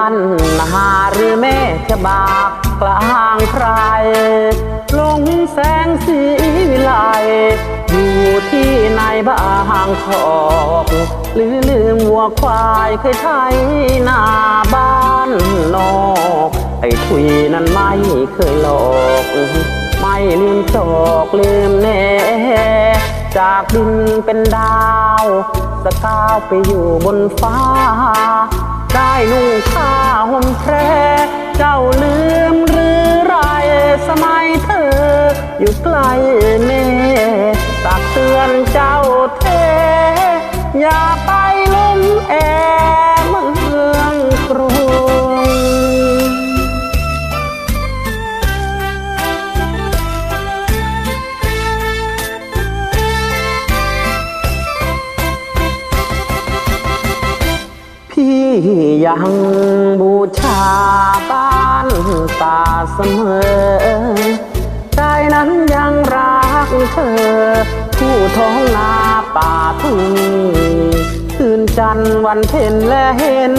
านหาหรือเมฆฉบากกลางใคร ลงแสงสีวิไลอยู่ที่ในบ้างขอกหรือลืมวัวควายเคยไทยนาบ้านนอกไอ้ทุยนั้นไม่เคยหลอก ไม่ลืมจอกลืมแน่จากดินเป็นดาวสก้าวไปอยู่บนฟ้า ได้นุ่งผ้า อยู่ใกล้แม่ตักเตือนเจ้าเท อย่าไปลุ่มแอเมืองกรุงพี่ยังบูชาบ้านตาเสมอ นั้นยังรักเธอ ผู้ท้องนาป่าทุ่งคืนจันทร์วันเพ็ญและเห็น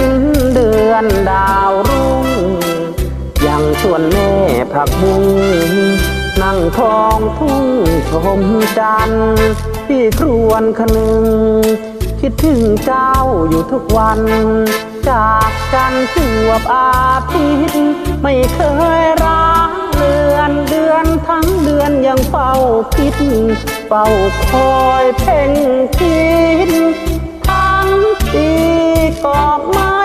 เดือนดาวรุ่ง ยังชวนแม่ผักบุ้งนั่งท้องทุ่งชมจันทร์พี่ครวนคนึง คิดถึงเจ้าอยู่ทุกวัน จากกันจวบอาทิตย์ไม่เคยร้าง เดือนเดือนทั้งเดือนยังเฝ้าคิดเฝ้าคอยเพ่งคิดทั้งปีก็ไม่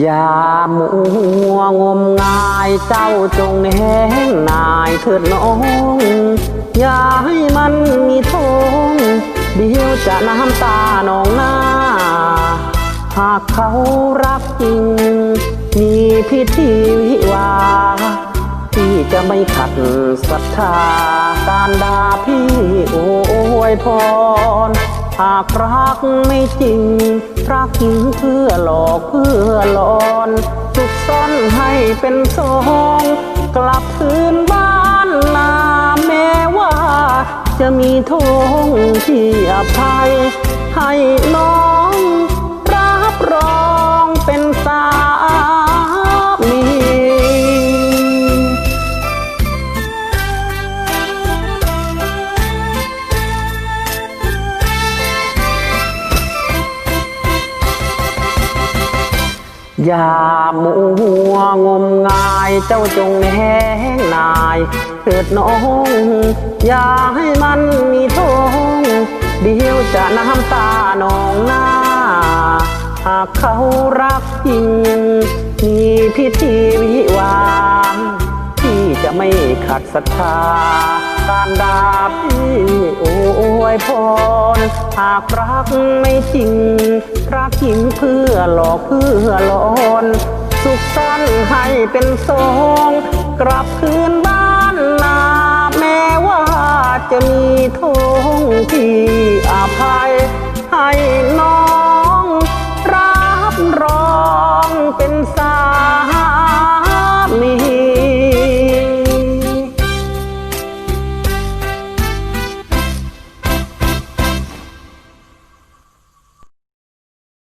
อย่ามัวงมงายเจ้าจงแห้งนายเถิดน้อง อย่าให้มันมีทงเดี๋ยวจะน้ำตาหนองหน้า หากเขารักจริง มีพิธีวิวาห์พี่จะไม่ขัดศรัทธา การด่าพี่โอ้ยพร หากรักไม่จริง รักเพื่อหลอกเพื่อหลอนจุกซ่อนให้เป็นสองกลับคืนบ้านนาแม้ว่า จะมีทงที่อภัย ให้น้องรับรอง อย่ามัวงมงายเจ้าจงแห้งนายเถิดน้อง อย่าให้มันมีทงเดี๋ยวจะน้ำตาหนองหน้า หากเขารักจริง มีพิธีวิวาห์พี่จะไม่ขัดศรัทธา การดาพี่โอ้ยพร หากรักไม่จริง รักจริงเพื่อหลอกเพื่อหลอน สุขสั้นให้เป็นสองกลับค